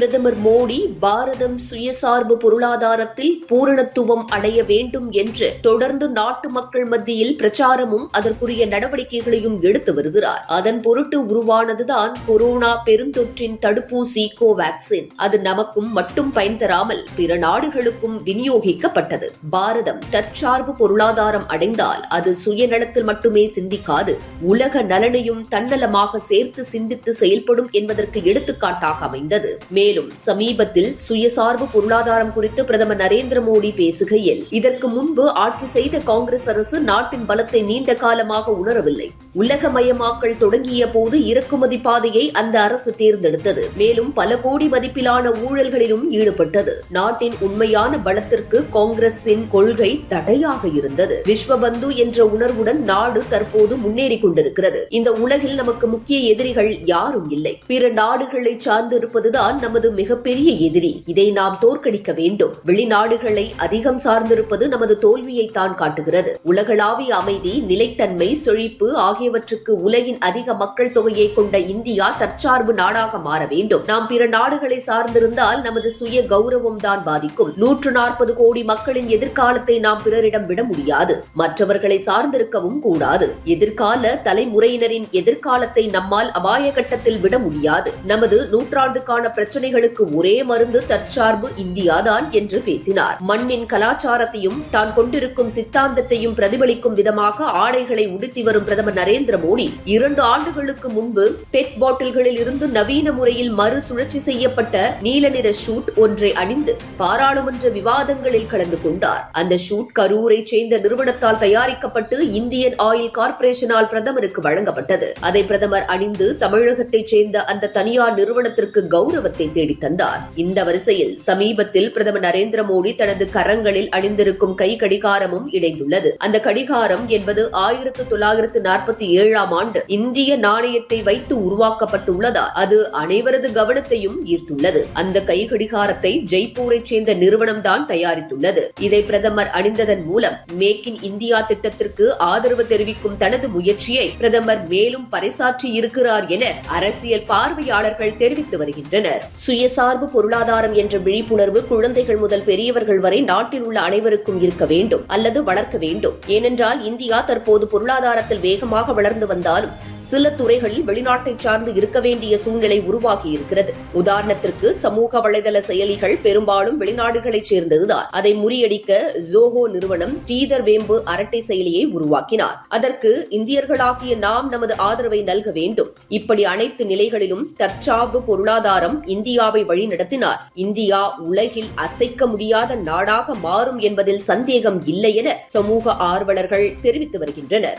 பிரதமர் மோடி பாரதம் சுயசார்பு பொருளாதாரத்தில் பூரணத்துவம் அடைய வேண்டும் என்று தொடர்ந்து நாட்டு மக்கள் மத்தியில் பிரச்சாரமும் அதற்குரிய நடவடிக்கைகளையும் எடுத்து வருகிறார். அதன் பொருட்டு உருவானதுதான் கொரோனா பெருந்தொற்றின் தடுப்பூசி கோவாக்சின். அது நமக்கும் மட்டும் பயன் தராமல் பிற நாடுகளுக்கும் விநியோகிக்கப்பட்டது. பாரதம் தற்சார்பு பொருளாதாரம் அடைந்தால் அது சுயநலத்தில் மட்டுமே சிந்திக்காது. உலக நலனையும் தன்னலமாக சேர்த்து சிந்தித்து செயல்படும் என்பதற்கு எடுத்துக்காட்டாக அமைந்தது. மேலும் சமீபத்தில் சுயசார்பு பொருளாதாரம் குறித்து பிரதமர் நரேந்திர மோடி பேசுகையில் இதற்கு முன்பு ஆட்சி செய்த காங்கிரஸ் அரசு நாட்டின் பலத்தை நீண்ட காலமாக உணரவில்லை. உலகமயமாக்கல் தொடங்கிய போது இறக்குமதி பாதையை அந்த அரசு தேர்ந்தெடுத்தது. மேலும் பல கோடி மதிப்பிலான ஊழல்களிலும் ஈடுபட்டது. நாட்டின் உண்மையான பலத்திற்கு காங்கிரசின் கொள்கை தடையாக இருந்தது. விஸ்வபந்து என்ற உணர்வுடன் நாடு தற்போது முன்னேறிக் கொண்டிருக்கிறது. இந்த உலகில் நமக்கு முக்கிய எதிரிகள் யாரும் இல்லை. பிற நாடுகளை சார்ந்திருப்பதுதான் நமது மிகப்பெரிய எதிரி. இதை நாம் தோற்கடிக்க வேண்டும். வெளிநாடுகளை அதிகம் சார்ந்திருப்பது நமது தோல்வியை தான் காட்டுகிறது. உலகளாவிய அமைதி நிலைத்தன்மை செழிப்பு ஆகியவற்றுக்கு உலகின் அதிக மக்கள் தொகையை கொண்ட இந்தியா தற்சார்பு நாடாக மாற வேண்டும். நாம் பிற நாடுகளை சார்ந்திருந்தால் நமது சுய கௌரவம் தான் பாதிக்கும். நூற்று நாற்பது கோடி மக்களின் எதிர்காலத்தை நாம் பிறரிடம் விட முடியாது. மற்றவர்களை சார்ந்திருக்கவும் கூடாது. எதிர்கால தலைமுறையினரின் எதிர்காலத்தை நம்மால் அபாய கட்டத்தில் விட முடியாது. நமது நூற்றாண்டுக்கான பிரச்சனை பிரச்சனைகளுக்கு ஒரே மருந்து தற்சார்பு இந்தியாதான் என்று பேசினார். மண்ணின் கலாச்சாரத்தையும் தான் கொண்டிருக்கும் சித்தாந்தத்தையும் பிரதிபலிக்கும் விதமாக ஆடைகளை உடுத்தி வரும் பிரதமர் நரேந்திர மோடி இரண்டு ஆண்டுகளுக்கு முன்பு பெட் பாட்டில்களில் இருந்து நவீன முறையில் மறுசுழற்சி செய்யப்பட்ட நீல நிற ஷூட் ஒன்றை அணிந்து பாராளுமன்ற விவாதங்களில் கலந்து கொண்டார். அந்த ஷூட் கரூரை சேர்ந்த நிறுவனத்தால் தயாரிக்கப்பட்டு இந்தியன் ஆயில் கார்ப்பரேஷனால் பிரதமருக்கு வழங்கப்பட்டது. அதை பிரதமர் அணிந்து தமிழகத்தைச் சேர்ந்த அந்த தனியார் நிறுவனத்திற்கு கௌரவத்தை தேடி தந்தார் இந்த வரிசையில் சமீபத்தில் பிரதமர் நரேந்திர மோடி தனது கரங்களில் அணிந்திருக்கும் கை கடிகாரமும் இணைந்துள்ளது. அந்த கடிகாரம் என்பது ஆயிரத்து தொள்ளாயிரத்து நாற்பத்தி ஏழாம் ஆண்டு இந்திய நாணயத்தை வைத்து உருவாக்கப்பட்டுள்ளதால் அது அனைவரது கவனத்தையும் ஈர்த்துள்ளது. அந்த கை கடிகாரத்தை ஜெய்ப்பூரைச் சேர்ந்த நிறுவனம் தான் தயாரித்துள்ளது. இதை பிரதமர் அணிந்ததன் மூலம் மேக் இன் இந்தியா திட்டத்திற்கு ஆதரவு தெரிவிக்கும் தனது முயற்சியை பிரதமர் மேலும் பறைசாற்றி இருக்கிறார் என அரசியல் பார்வையாளர்கள் தெரிவித்து வருகின்றனர். சுயசார்பு பொருளாதாரம் என்ற விழிப்புணர்வு குழந்தைகள் முதல் பெரியவர்கள் வரை நாட்டில் உள்ள அனைவருக்கும் இருக்க வேண்டும் அல்லது வளர்க்க வேண்டும். ஏனென்றால் இந்தியா தற்போது பொருளாதாரத்தில் வேகமாக வளர்ந்து வந்தாலும் சில துறைகளில் வெளிநாட்டை சார்ந்து இருக்க வேண்டிய சூழ்நிலை உருவாகி இருக்கிறது. உதாரணத்திற்கு சமூக வலைதள செயலிகள் பெரும்பாலும் வெளிநாடுகளைச் சேர்ந்ததுதான். அதை முறியடிக்க ஜோஹோ நிறுவனம் ஸ்ரீதர் வேம்பு அரட்டை செயலியை உருவாக்கினார். அதற்கு இந்தியர்களாகிய நாம் நமது ஆதரவை நல்க வேண்டும். இப்படி அனைத்து நிலைகளிலும் தற்சார்பு பொருளாதாரம் இந்தியாவை வழிநடத்தினார். இந்தியா உலகில் அசைக்க முடியாத நாடாக மாறும் என்பதில் சந்தேகம் இல்லை என சமூக ஆர்வலர்கள் தெரிவித்து வருகின்றனர்.